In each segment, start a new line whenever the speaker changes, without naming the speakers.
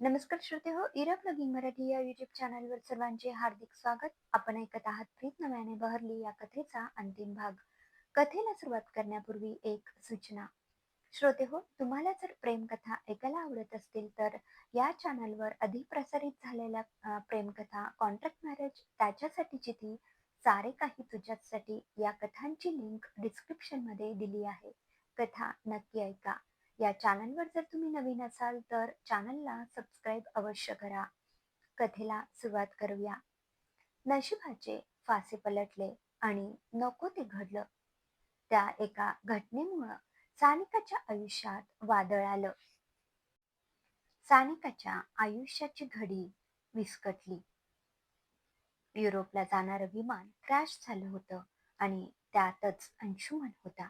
नमस्कार श्रोते हो इरा प्लगिंग मराठी या युट्यूब चॅनलवर सर्वांचे हार्दिक स्वागत. आपण ऐकत आहात प्रीत नव्याने बहरली या कथेचा अंतिम भाग. कथेला सुरुवात करण्यापूर्वी एक सूचना. श्रोते हो तुम्हाला जर प्रेमकथा ऐकायला आवडत असतील तर या चॅनलवर अधिक प्रसारित झालेल्या प्रेमकथा कॉन्ट्रॅक्ट मॅरेज त्याच्यासाठीची ती सारे काही तुझ्यासाठी या कथांची लिंक डिस्क्रिप्शनमध्ये दिली आहे. कथा नक्की ऐका. या चॅनलवर जर तुम्ही नवीन असाल तर चॅनलला सबस्क्राईब अवश्य करा. कथेला सुरुवात करूया. नशिबाचे फासे पलटले आणि नको ते घडलं. त्या एका घटनेमुळं सानिकाच्या आयुष्यात वादळ आलं. सानिकाच्या आयुष्याची घडी विस्कटली. युरोपला जाणारं विमान क्रॅश झालं होतं आणि त्यातच अंशुमन होता.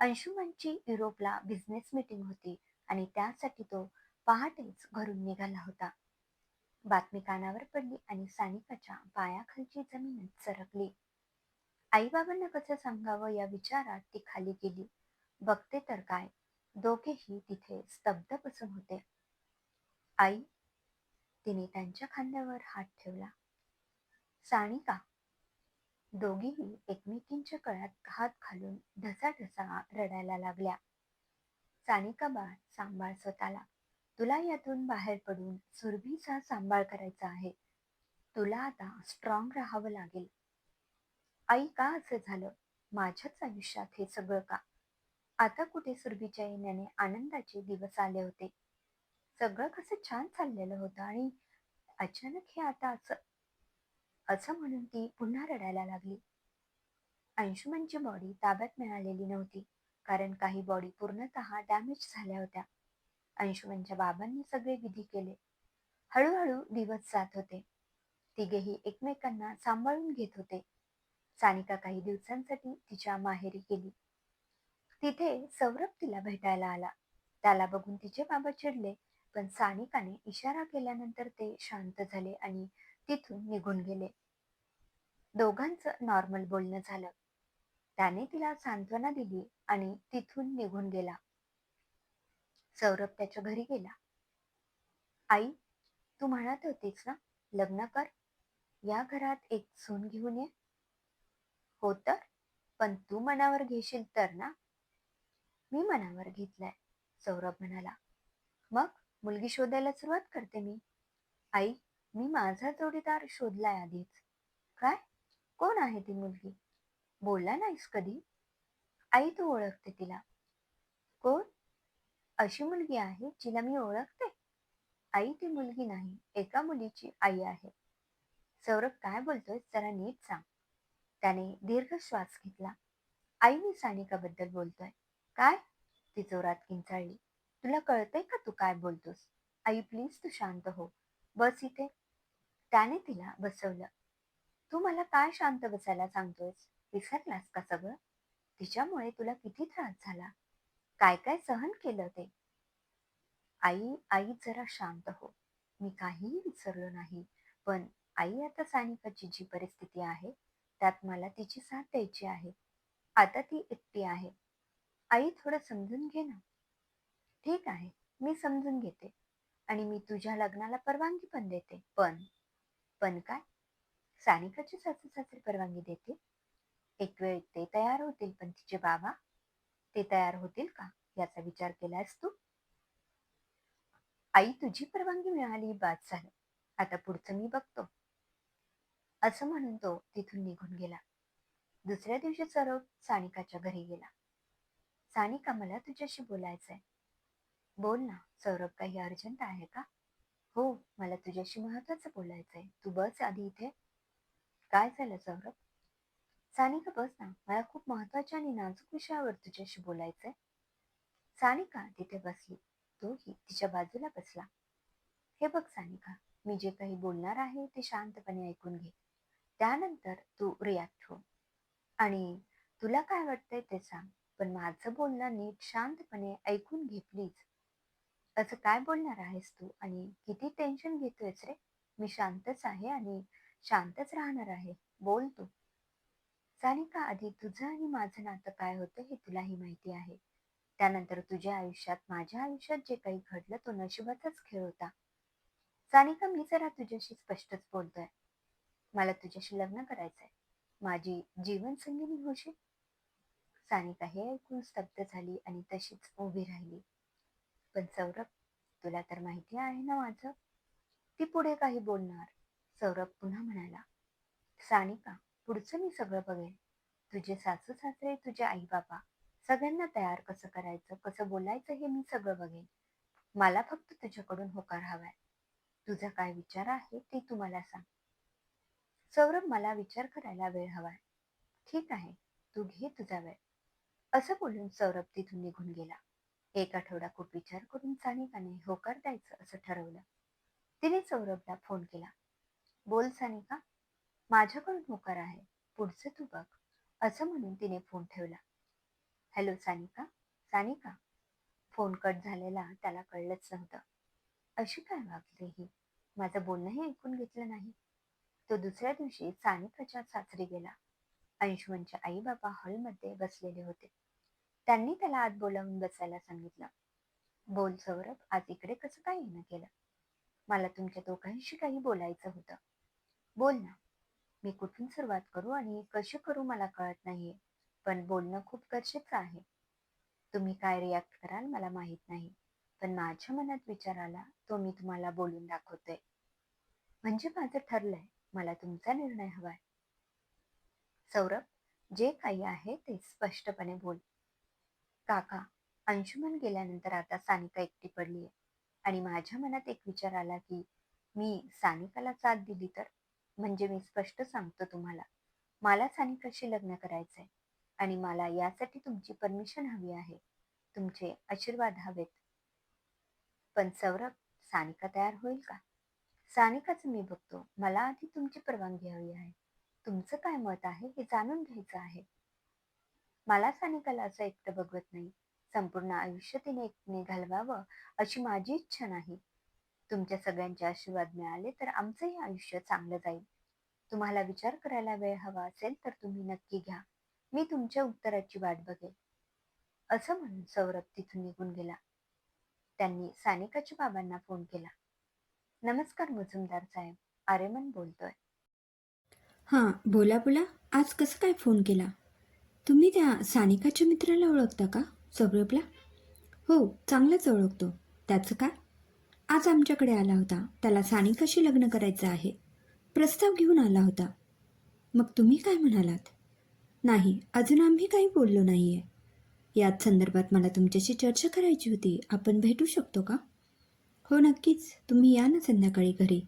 अंशुमनची युरोपला बिझनेस मीटिंग होती आणि त्यासाठी तो पहाटेच घरून निघाला होता. बातमी कानावर पडली आणि सानिकाच्या पायाखालची जमीनच सरकली. आईबाबांना कसं सांगावं या विचारात ती खाली गेली. बघते तर काय? दोघेही तिथे स्तब्ध बसून होते. आई तिने त्यांच्या खांद्यावर हात ठेवला. सानिका दोघीही एकमेकींच्या कळ्यात हात घालून ढसाढसा रडायला लागल्या. सानिका बाळ सांभाळ स्वतःला. तुला यातून बाहेर पडून सुरभीचा सांभाळ करायचा आहे. तुला आता स्ट्रॉंग राहावं लागेल. आई का असं झालं? माझ्याच आयुष्यात हे सगळं का? आता कुठे सुरभीच्या येण्याने आनंदाचे दिवस आले होते? सगळं कसं छान चाललेलं होतं आणि अचानक हे आता असं असं म्हणून ती पुन्हा रडायला लागली. अंशुमनची बॉडी ताब्यात मिळालेली नव्हती कारण काही बॉडी पूर्णतः डॅमेज झाल्या होत्या. अंशुमनच्या बाबांनी सगळे विधी केले. हळूहळू दिवस जात होते. तिघेही एकमेकांना सांभाळून घेत होते. सानिका काही दिवसांसाठी तिच्या माहेरी गेली. तिथे सौरभ तिला भेटायला आला. त्याला बघून तिचे बाबा चिडले पण सानिकाने इशारा केल्यानंतर ते शांत झाले आणि तिथून निघून गेले. दोघांचं नॉर्मल बोलणं झालं. त्याने तिला सांत्वना दिली आणि तिथून निघून गेला. सौरभ त्याच्या घरी गेला. आई तू म्हणत होतीस ना लग्न कर. या घरात एक सून घेऊन ये. हो तर पण तू मनावर घेशील तर ना. मी मनावर घेतलाय सौरभ म्हणाला. मग मुलगी शोधायला सुरुवात करते मी. आई मी माझा जोडीदार शोधलाय आधीच. काय? कोण आहे ती मुलगी? बोलला नाहीस कधी? आई तू ओळखते तिला. कोण? अशी मुलगी आहे जिला मी ओळखते. आई ती मुलगी नाही एका मुलीची आई आहे. सौरभ काय बोलतोय जरा नीट सांग. त्याने दीर्घ श्वास घेतला. आई मी सानिकाबद्दल बोलतोय. काय? ती जोरात किंचाळली. तुला कळतंय का तू काय बोलतोस? आई प्लीज तू शांत हो. बस इथे. त्याने तिला बसवलं. तू मला काय शांत बसायला सांगतोयस? विसरलास का सगळं? तिच्यामुळे तुला किती त्रास झाला? काय काय सहन केलं ते? आई आई जरा शांत हो. मी काहीही विसरलो नाही. पण आई आता सानिकाची जी परिस्थिती आहे त्यात मला तिची साथ द्यायची आहे. आता ती एकटी आहे. आई थोडं समजून घे ना. ठीक आहे. मी समजून घेते. आणि मी तुझ्या लग्नाला परवानगी पण देते. पण पण काय? सानिकाची सासू सासरे परवानगी देतील? एक वेळ ते तयार होतील पण तिचे बाबा ते तयार होतील का? याचा विचार केलास तू? आई तुझी परवानगी मिळाली बाद झालं. आता पुढचं मी बघतो. असं म्हणून तो तिथून निघून गेला. दुसऱ्या दिवशी सौरभ सानिकाच्या घरी गेला. सानिका मला तुझ्याशी बोलायचंय. बोल ना सौरभ काही अर्जंट आहे का? हो मला तुझ्याशी महत्वाचं बोलायचंय. तू बस आधी इथे. काय झालं सौरभ? सानिका बस ना. मला खूप महत्त्वाच्या आणि नाजूक विषयावर तुझ्याशी बोलायचंय. सानिका तिथे बसली. तोही तिच्या बाजूला बसला. हे बघ सानिका मी जे काही बोलणार आहे ते शांतपणे ऐकून घे. त्यानंतर तू रिॲक्ट हो. आणि तुला काय वाटतंय ते सांग. पण माझं बोलणं नीट शांतपणे ऐकून घे प्लीज. असं काय बोलणार आहेस तू? आणि किती टेन्शन घेतोयस रे? मी शांतच आहे आणि शांतच राहणार आहे. बोल तू. सानिका आधी तुझं आणि माझं नातं काय होतं हे तुलाही माहिती आहे. त्यानंतर तुझ्या आयुष्यात माझ्या आयुष्यात जे काही घडलं तो नशिबाचाच खेळ होता. सानिका मी जरा तुझ्याशी स्पष्टच बोलतोय. मला तुझ्याशी लग्न करायचंय. माझी जीवनसंगिनी होशील? सानिका हे ऐकून स्तब्ध झाली आणि तशीच उभी राहिली. पण सौरभ तुला तर माहिती आहे ना माझं? ती पुढे काही बोलणार. सौरभ पुन्हा म्हणाला सानिका पुढचं मी सगळं बघेन. तुझे सासू सासरे तुझे आई बाबा सगळ्यांना तयार कसं करायचं कसं बोलायचं हे मी सगळं बघेन. मला फक्त तुझ्याकडून होकार हवाय. तुझा काय विचार आहे ते तू मला सांग. सौरभ मला विचार करायला वेळ हवाय. ठीक आहे तू घे तुझा वेळ. असं बोलून सौरभ तिथून निघून गेला. एक आठवडा खूप विचार करून सानिकाने होकार द्यायचं असं ठरवलं. तिने सौरभला फोन केला. बोल सानिका माझ्याकडून होकार आहे पुढचं तू बघ असं म्हणून तिने फोन ठेवला. Hello Sanika? Sanika? Phone cut झालेला त्याला कळलंच नव्हतं. अशी काय वागली ही? माझं बोलणंही ऐकून घेतलं नाही. तो दुसऱ्या दिवशी सानिकाच्या सासरी गेला. अंशुमनचे आई बाबा हॉलमध्ये बसलेले होते. त्यांनी त्याला आत बोलावून बसायला सांगितलं. बोल सौरभ आज इकडे कसं काय येणं केलं? मला तुमच्या दोघांशी काही बोलायचं होतं. बोल ना. मी कुठून सुरुवात करू आणि कशी करू मला कळत नाहीये. पण बोलणं खूप गरजेचं आहे. तुम्ही काय रिॲक्ट कराल मला माहीत नाही. पण माझ्या मनात विचार आला तो मी तुम्हाला बोलून दाखवतोय. म्हणजे माझं ठरलंय. मला तुमचा निर्णय हवाय. सौरभ जे काही आहे ते स्पष्टपणे बोल. काका अंशुमन गेल्यानंतर आता सानिका एकटी पडलीये आणि माझ्या मनात एक विचार आला की मी सानिकाला साथ दिली तर? म्हणजे मी स्पष्ट सांगतो तुम्हाला मला सानिकाशी लग्न करायचंय आणि मला यासाठी तुमची परमिशन हवी आहे. तुमचे आशीर्वाद हवेत. पण सौरभ सानिका तयार होईल का? सानिकाचं मी बघतो. मला आधी तुमची परवानगी हवी आहे. तुमचं काय मत आहे हे जाणून घ्यायचं आहे. मला सानिकाला असं एकटं बघवत नाही. संपूर्ण आयुष्य तिने एकटीने घालवावं अशी माझी इच्छा नाही. तुमच्या सगळ्यांचे आशीर्वाद मिळाले तर आमचंही आयुष्य चांगलं जाईल. तुम्हाला विचार करायला वेळ हवा असेल तर तुम्ही नक्की घ्या. मी तुमच्या उत्तराची वाट बघेल. असं म्हणून सौरभ तिथून निघून गेला. त्यांनी सानिकाच्या बाबांना फोन केला. नमस्कार मुजुमदार साहेब आर्यमन बोलतोय.
हां बोला बोला. आज कसं काय फोन केला? तुम्ही त्या सानिकाच्या मित्राला ओळखता का? सौरभला? हो चांगलंच ओळखतो. त्याचं काय? आज आमच्याकडे आला होता. त्याला सानिकाशी लग्न करायचं आहे. प्रस्ताव घेऊन आला होता. मग तुम्ही काय म्हणालात? नाही अजून आम्ही काही बोललो नाही आहे याच संदर्भात मला तुमच्याशी चर्चा करायची होती. आपण भेटू शकतो का? हो नक्कीच. तुम्ही या ना संध्याकाळी घरी.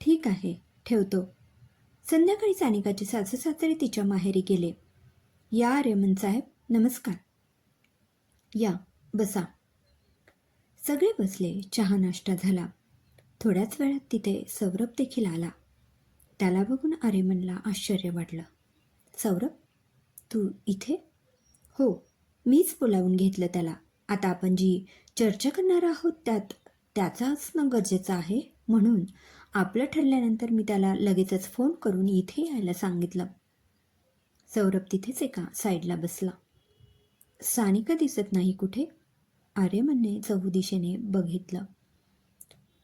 ठीक आहे ठेवतो. संध्याकाळी सानिकाचे सासू सासरे तिच्या माहेरी गेले. या रेमन साहेब नमस्कार. या बसा. सगळे बसले चहा नाश्ता झाला. थोड्याच वेळात तिथे सौरभ देखील आला. त्याला बघून आरेमनला आश्चर्य वाटलं. सौरभ तू इथे? हो मीच बोलावून घेतलं त्याला. आता आपण जी चर्चा करणार आहोत त्यात त्याचा असणं गरजेचं आहे. म्हणून आपलं ठरल्यानंतर मी त्याला लगेचच फोन करून इथे यायला सांगितलं. सौरभ तिथेच एका साईडला बसला. सानिका दिसत नाही कुठे? आर्यमनने चहू दिशेने बघितलं.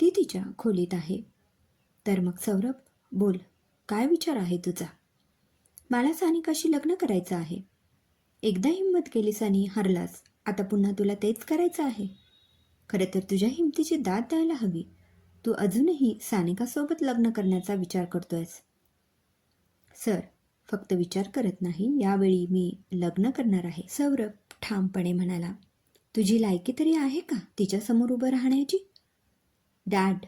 ती तिच्या खोलीत आहे. तर मग सौरभ बोल काय विचार आहे तुझा? मला सानिकाशी लग्न करायचं आहे. एकदा हिंमत केलीस आणि हरलास आता पुन्हा तुला तेच करायचं आहे. खरं तर तुझ्या हिमतीची दाद द्यायला हवी. तू अजूनही सानिकासोबत लग्न करण्याचा विचार करतोयस. सर फक्त विचार करत नाही यावेळी मी लग्न करणार आहे. सौरभ ठामपणे म्हणाला तुझी लायकी तरी आहे का तिच्यासमोर उभं राहण्याची? डॅड.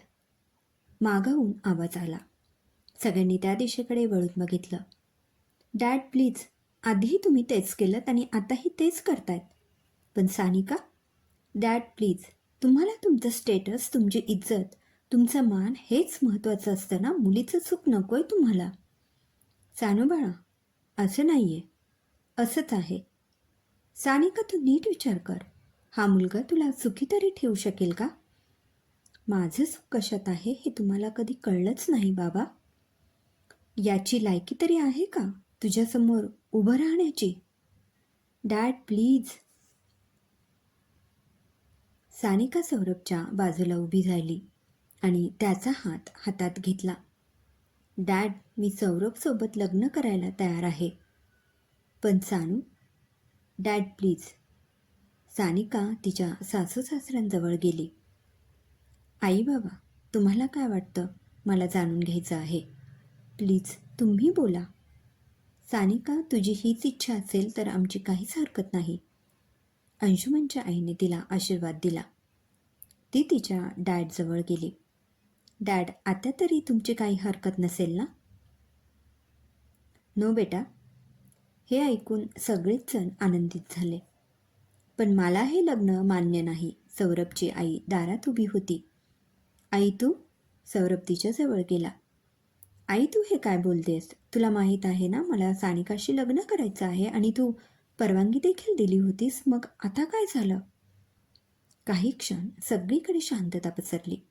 मागाहून आवाज आला. सगळ्यांनी त्या दिशेकडे वळून बघितलं. डॅड प्लीज आधीही तुम्ही तेच केलं आणि आताही तेच करतायत. पण सानिका डॅड प्लीज तुम्हाला तुमचं स्टेटस तुमची इज्जत तुमचा मान हेच महत्त्वाचं असतं ना? मुलीचं चूक नकोय तुम्हाला. सानू बाळा असं नाही आहे असंच आहे. सानिका तू नीट विचार कर. हा मुलगा तुला सुखी तरी ठेवू शकेल का? माझं सुख कशात आहे हे तुम्हाला कधी कळलंच नाही बाबा. याची लायकी तरी आहे का तुझ्यासमोर उभं राहण्याची? Dad please. सानिका सौरभच्या बाजूला उभी झाली आणि त्याचा हात हातात घेतला. डॅड मी सौरभसोबत लग्न करायला तयार आहे. पण सानू डॅड प्लीज. सानिका तिच्या सासू सासऱ्यांजवळ गेली. आई बाबा तुम्हाला काय वाटतं? मला जाणून घ्यायचं आहे. प्लीज तुम्ही बोला. सानिका तुझी हीच इच्छा असेल तर आमची काहीच हरकत नाही. अंशुमनच्या आईने तिला आशीर्वाद दिला. ती तिच्या डॅडजवळ गेली. डॅड आता तरी तुमची काही हरकत नसेल ना? नो बेटा. हे ऐकून सगळेच जण आनंदित झाले. पण मला हे लग्न मान्य नाही सौरभची आई दारात उभी होती. आई तू? सौरभ तिच्याजवळ गेला. आई तू हे काय बोलतेस? तुला माहीत आहे ना मला सानिकाशी लग्न करायचं आहे आणि तू परवानगी देखील दिली होतीस मग आता काय झालं? काही क्षण सगळीकडे शांतता पसरली.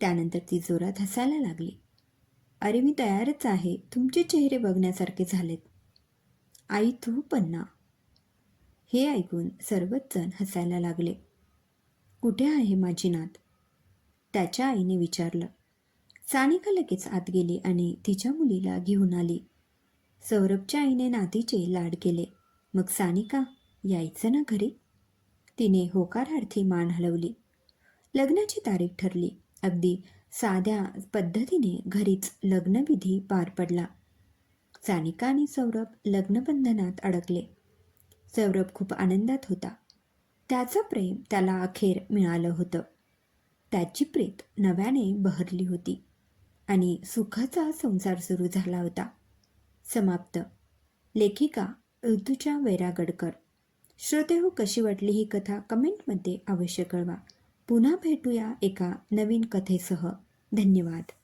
त्यानंतर ती जोरात हसायला लागली. अरे मी तयारच आहे. तुमचे चेहरे बघण्यासारखे झालेत. आई तू पन्ना. हे ऐकून सर्वच जण हसायला लागले. कुठे आहे माझी नात? त्याच्या आईने विचारलं. सानिका लगेच आत गेली आणि तिच्या मुलीला घेऊन आली. सौरभच्या आईने नातीचे लाड केले. मग सानिका यायचं ना घरी? तिने होकारार्थी मान हलवली. लग्नाची तारीख ठरली. अगदी साध्या पद्धतीने घरीच लग्नविधी पार पडला. सानिका आणि सौरभ लग्नबंधनात अडकले. सौरभ खूप आनंदात होता. त्याचं प्रेम त्याला अखेर मिळालं होतं. त्याची प्रीत नव्याने बहरली होती आणि सुखाचा संसार सुरू झाला होता. समाप्त. लेखिका ऋतुजा वैरागडकर. श्रोते हो कशी वाटली ही कथा? कमेंटमध्ये अवश्य कळवा. पुन्हा भेटूया एका नवीन कथेसह. धन्यवाद.